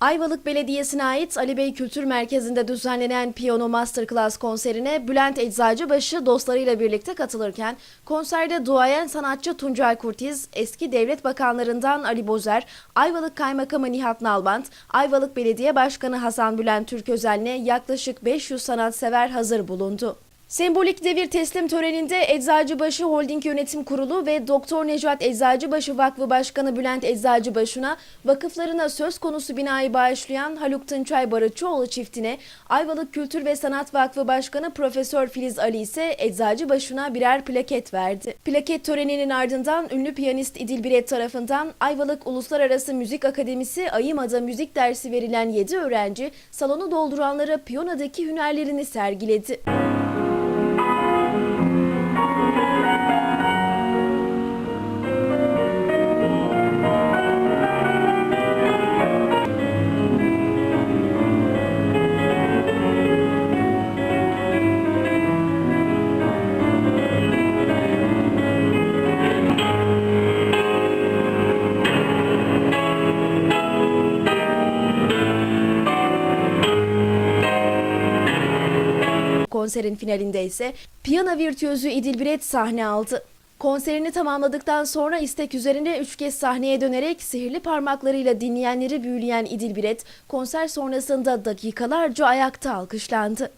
Ayvalık Belediyesi'ne ait Ali Bey Kültür Merkezi'nde düzenlenen Piyano Masterclass konserine Bülent Eczacıbaşı dostlarıyla birlikte katılırken konserde duayen sanatçı Tuncay Kurtiz, eski devlet bakanlarından Ali Bozer, Ayvalık Kaymakamı Nihat Nalbant, Ayvalık Belediye Başkanı Hasan Bülent Türközel'le yaklaşık 500 sanatsever hazır bulundu. Sembolik devir teslim töreninde Eczacıbaşı Holding Yönetim Kurulu ve Doktor Necat Eczacıbaşı Vakfı Başkanı Bülent Eczacıbaşı'na vakıflarına söz konusu binayı bağışlayan Haluk Tınçay Barıçoğlu çiftine Ayvalık Kültür ve Sanat Vakfı Başkanı Profesör Filiz Ali ise Eczacıbaşı'na birer plaket verdi. Plaket töreninin ardından ünlü piyanist İdil Biret tarafından Ayvalık Uluslararası Müzik Akademisi Ayıma'da müzik dersi verilen 7 öğrenci salonu dolduranlara piyanodaki hünerlerini sergiledi. Konserin finalinde ise piyano virtüözü İdil Biret sahne aldı. Konserini tamamladıktan sonra istek üzerine üç kez sahneye dönerek sihirli parmaklarıyla dinleyenleri büyüleyen İdil Biret konser sonrasında dakikalarca ayakta alkışlandı.